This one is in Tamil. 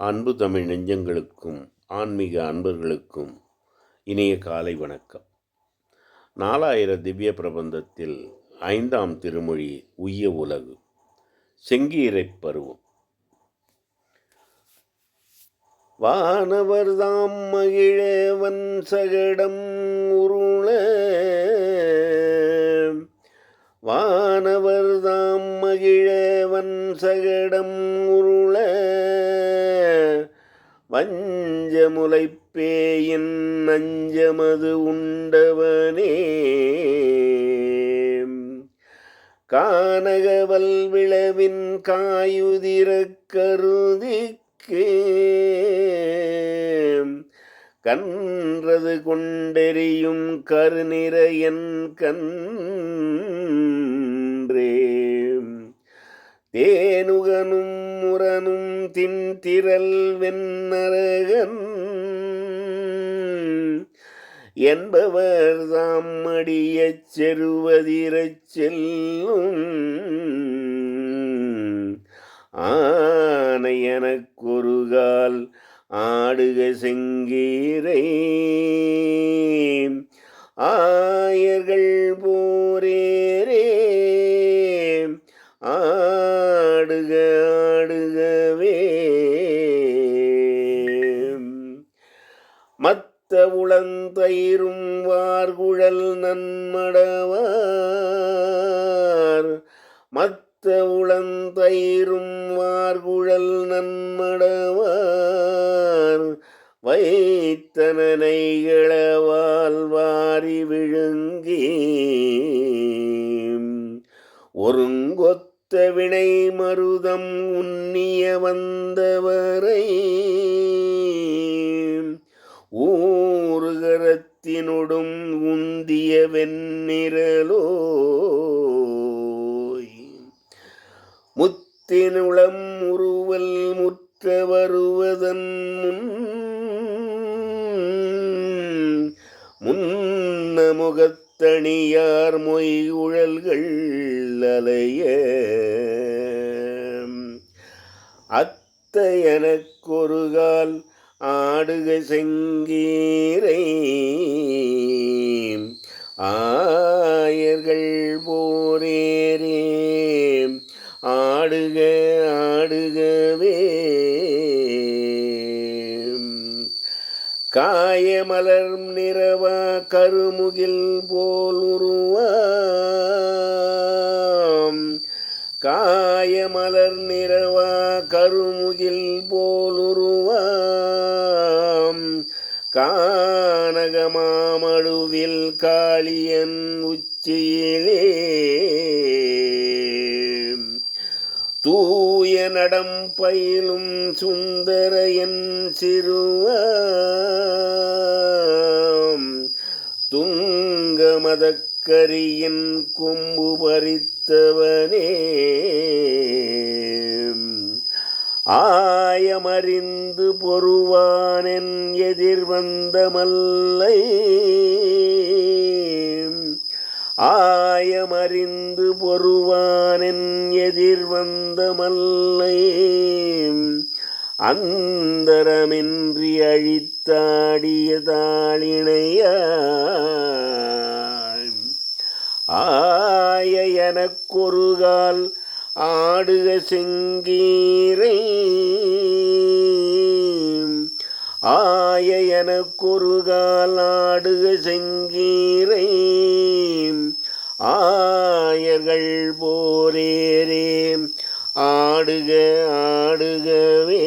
அன்பு தமிழ் நெஞ்சங்களுக்கும் ஆன்மீக அன்பர்களுக்கும் இனிய காலை வணக்கம். நாலாயிர திவ்ய பிரபந்தத்தில் ஐந்தாம் திருமொழி உய்ய உலகு செங்கீரைப் பருவம். வானவர்தாம் மகிழேவன் சகடம் உருள வானவர்தாம் மகிழேவன் சகடம் உருள வஞ்சமுலைப்பேயின் நஞ்சமது உண்டவனே. கானகவல் விளவின் காயுதிர கருதிக்கு. கன்றது கொண்டெறியும் கருநிற என் கன்றே. தேனுகனும் முரனும் தின்திரல் வெண்ணரகன். என்பவர் தாம் அடியச் செருவதிரச் செல்லும். ஆனை எனக்கொருகால் ஆடுக செங்கீரை. ஆயர்கள் போரே உளந்தயிரும் வார்குழல் நன்மடவார். மத்த உளந்தயிரும் வார்குழல் நன்மடவார். வைத்தனைகளவால் வாரி விழுங்கி ஒருங்கொத்த வினை மருதம் உன்னிய வந்தவரை முத்தினுளம் உருவல் முற்ற வருவதன் முன் முன்ன முகத்தணியார் மொய் உழல்கள் அலைய அத்த எனக்கொருகால் ஆடுக செங்கீரை ஆடுகவே. காயமலர் நிறவா கருமுகில் போல் உருவாம். காயமலர் நிறவா கருமுகில் போல் உருவாம். கானகமாமடுவில் காளியன் உச்சியிலே. தூய நடம் பயிலும் சுந்தர என் சிறுவாம். துங்க மதக்கரியின் கொம்பு பறித்தவனே. ஆயமறிந்து பொறுவானென் எதிர்வந்த மல்லை. ஆயமறிந்து பொறுவானென் எதிர் வந்த மல்லை அந்தரமின்றி அழித்தாடிய தாளிணையாய் ஆய எனக்கொருகால் ஆடுக செங்கீரை. ஆய எனக்கொரு காலாடுக செங்கீரை ஆயர்கள் போரேரே ஆடுக ஆடுகவே.